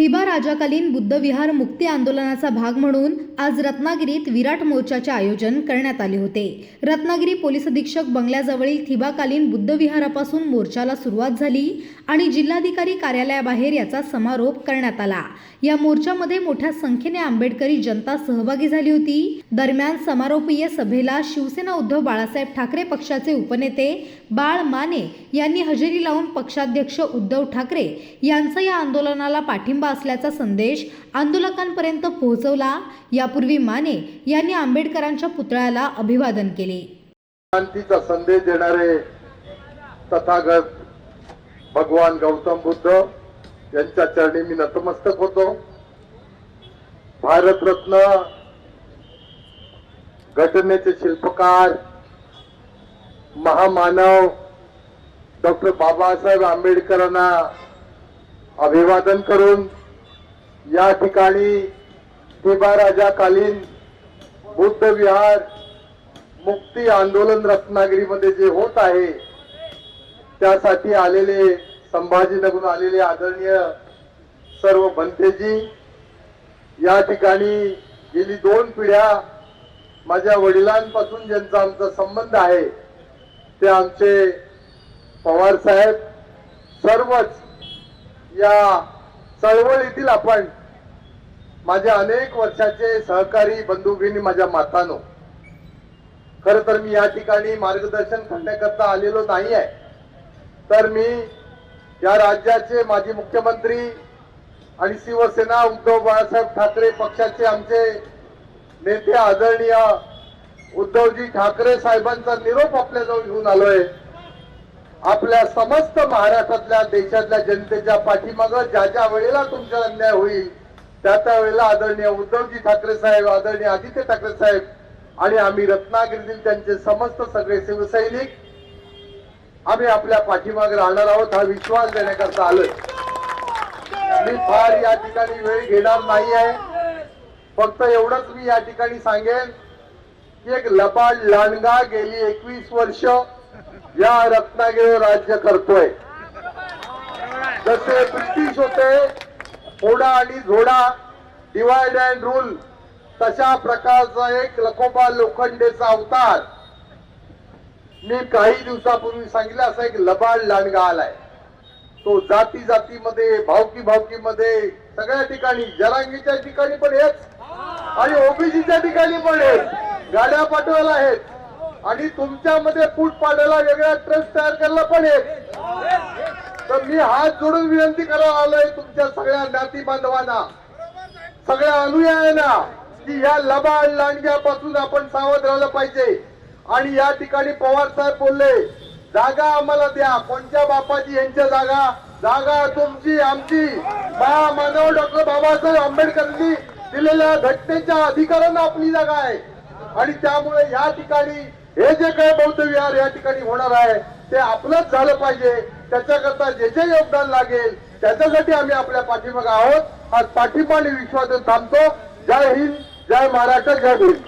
थिबा राजाकालीन बुद्धविहार मुक्ती आंदोलनाचा भाग म्हणून आज रत्नागिरीत विराट मोर्चाचे आयोजन करण्यात आले होते. रत्नागिरी पोलीस अधीक्षक बंगल्याजवळील थिबाकालीन बुद्धविहारापासून मोर्चाला सुरुवात झाली आणि जिल्हाधिकारी कार्यालयाबाहेर याचा समारोप करण्यात आला. या मोर्चामध्ये मोठ्या संख्येने आंबेडकरी जनता सहभागी झाली होती. दरम्यान समारोपीय सभेला शिवसेना उद्धव बाळासाहेब ठाकरे पक्षाचे उपनेते बाळ माने यांनी हजेरी लावून पक्षाध्यक्ष उद्धव ठाकरे यांचा या आंदोलनाला पाठिंबा असल्याचा संदेश आंदोलकांपर्यंत पोहोचवला. यापूर्वी माने यांनी आंबेडकरांच्या पुतळ्याला अभिवादन केले. शांतीचा संदेश देणारे तथागत भगवान गौतम बुद्ध यांच्या चरणी मी नतमस्तक होतो. भारतरत्न घटनेचे शिल्पकार महामानव डॉक्टर बाबासाहेब आंबेडकरांना अभिवादन करून या ठिकाणी ठिबा राजाकालीन बुद्ध विहार मुक्ती आंदोलन रत्नागिरीमध्ये जे होत आहे त्यासाठी आलेले संभाजीनगरून आलेले आदरणीय सर्व भंतेजी या ठिकाणी गेली दोन पिढ्या माझ्या वडिलांपासून ज्यांचा आमचा संबंध आहे ते आमचे पवार साहेब सर्वच या चळवळीतील आपण. माझ्या अनेक वर्षाचे सहकारी बंधू भगिनी माझ्या मातानो खर तर मी या ठिकाणी मार्गदर्शन करण्याकरता आलेलो नाही आहे तर मी या राज्याचे माजी मुख्यमंत्री आणि शिवसेना उद्धव बाळासाहेब ठाकरे पक्षाचे आमचे नेते आदरणीय उद्धवजी ठाकरे साहेबांचा निरोप आपल्याजवळ घेऊन आलोय. आपल्या समस्त महाराष्ट्रातल्या देशातल्या जनतेच्या पाठीमाग ज्या ज्या वेळेला तुमचा अन्याय होईल त्या त्या वेळेला आदरणीय उद्धवजी ठाकरे साहेब आदरणीय आदित्य ठाकरे साहेब आणि आम्ही रत्नागिरीतील त्यांचे समस्त सगळे शिवसैनिक आम्ही आपल्या पाठीमागे राहणार आहोत हा विश्वास देण्याकरता आलोय. मी फार या ठिकाणी वेळ घेणार नाही आहे. फक्त एवढंच मी या ठिकाणी सांगेन की एक लबाड लांडगा गेली एकवीस वर्ष या रत्नागिरी राज्य करतोय. जसे ब्रिटिश होते फोडा आणि झोडा डिवाइड अँड रूल तशा प्रकारचा एक लखोबा लोखंडेचा अवतार. मी काही दिवसापूर्वी सांगितलं असा एक लबाड लांडगा आलाय. तो जाती जातीमध्ये भावकी भावकीमध्ये सगळ्या ठिकाणी जरांगीच्या ठिकाणी पण हेच आणि ओबीसीच्या ठिकाणी पण हेच. गाड्या पाठवायला आहेत आणि तुमच्यामध्ये फूट पाडायला वेगळा ट्रस्ट तयार करायला पण तर मी हात जोडून विनंती करायला आलोय तुमच्या सगळ्या नाती बांधवांना. सगळ्या अनुयायांना की या लबाड लांडग्यापासून आपण सावध राहिलं पाहिजे. आणि या ठिकाणी पवार साहेब बोलले जागा आम्हाला द्या. कोणत्या बापाची यांच्या जागा? जागा तुमची आमची. महामानव डॉक्टर बाबासाहेब आंबेडकरांनी दिलेल्या घटनेच्या अधिकारांना आपली जागा आहे. आणि त्यामुळे या ठिकाणी हे जे काही बौद्ध विहार या ठिकाणी होणार आहे ते आपलंच झालं पाहिजे. त्याच्याकरता जे जे योगदान लागेल त्याच्यासाठी आम्ही आपल्या पाठीमागे आहोत. आज पाठिंबा आणि विश्वास थांबतो. जय हिंद जय महाराष्ट्र जय हिंद.